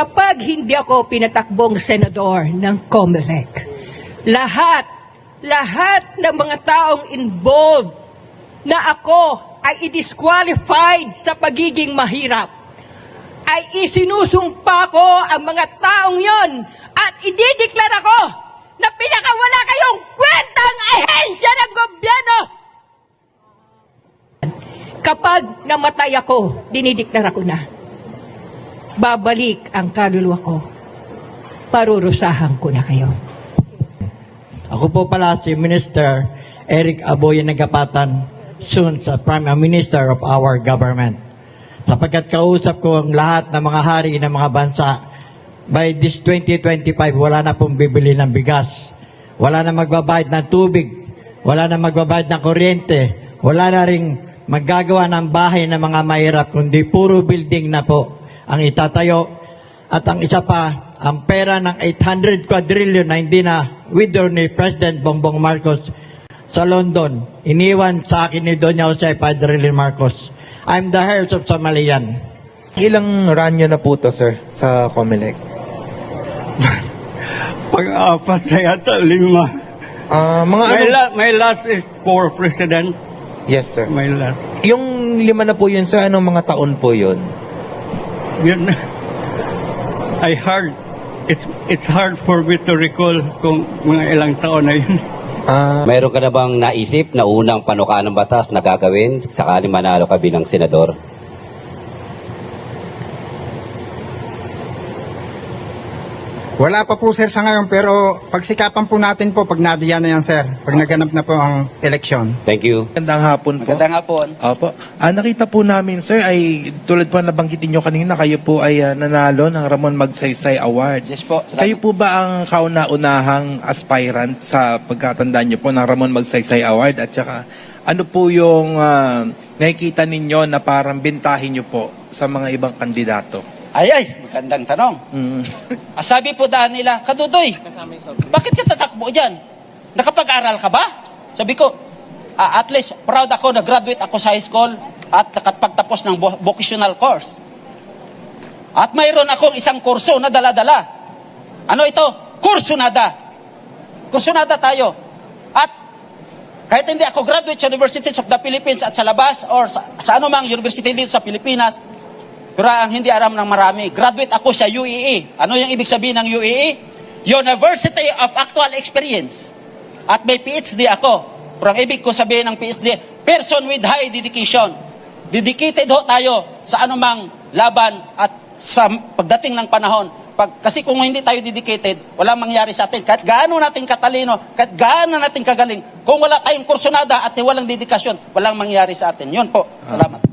kapag hindi ako pinatakbong senador ng COMELEC, lahat, lahat ng mga taong involved na ako ay i-disqualified sa pagiging mahirap, ay isinusumpa ko ang mga taong yon at idideklara ko na pinakawala kayong kwentang ahensya ng gobyerno. Kapag namatay ako, dinideklara ko na. Babalik ang kaluluwa ko. Parurusahan ko na kayo. Ako po pala si Minister Eric Aboy Nagapatan, soon sa Prime Minister of our government. Sapagkat kausap ko ang lahat ng mga hari ng mga bansa, by this 2025, wala na pong bibili ng bigas. Wala na magbabayad ng tubig. Wala na magbabayad ng kuryente. Wala na ring maggagawa ng bahay ng mga mahirap, kundi puro building na po ang itatayo. At ang isa pa, ang pera ng 800 quadrillion na hindi na withdraw ni President Bongbong Marcos sa London, iniwan sa akin ni Doña Jose Padrilin Marcos. I'm the heirs of Somalian. Ilang ranyo na po to, sir, sa Comelec? Pag-apat sa yata, lima. Ah, mga My, ano? la- my last is for president. Yes, sir. My last. Yung lima na po yun, sir, anong mga taon po yun? Yun. I hard. It's it's hard for me to recall kung mga ilang taon na yun. Ah, Mayroon ka na bang naisip na unang panukaan ng batas na gagawin sakaling manalo ka bilang senador? Wala pa po sir sa ngayon pero pagsikapan po natin po pag nadiyan na yan sir. Pag naganap na po ang eleksyon. Thank you. Magandang hapon po. Magandang hapon. Opo. Ah, nakita po namin, sir, ay tulad po na nabanggitin nyo kanina, kayo po ay ah, nanalo ng Ramon Magsaysay Award. Yes po. Kayo po ba ang kauna-unahang aspirant sa pagkatandaan nyo po ng Ramon Magsaysay Award? At saka, ano po yung ah, nakikita ninyo na parang bentahin nyo po sa mga ibang kandidato? Ay, ay, magandang tanong. Mm. Ah, sabi po daan nila, Kadudoy, bakit ka tatakbo dyan? Nakapag-aral ka ba? Sabi ko, "Ah, at least proud ako na graduate ako sa high school at nakapagtapos ng vo- vocational course. At mayroon akong isang kurso na dala-dala. Ano ito? Kursunada. Kursunada tayo. At kahit hindi ako graduate sa Universities of the Philippines at sa labas or sa, sa anumang university dito sa Pilipinas, pero ang hindi aram ng marami, graduate ako sa UEE. Ano yung ibig sabihin ng UEE? University of Actual Experience. At may PhD ako. Pero ang ibig ko sabihin ng PhD, person with high dedication. Dedicated ho tayo sa anumang laban at sa pagdating ng panahon. Pag, kasi kung hindi tayo dedicated, walang mangyari sa atin. Kahit gaano natin katalino, kahit gaano natin kagaling, kung wala tayong kursunada at walang dedikasyon, walang mangyari sa atin. Yun po. Salamat.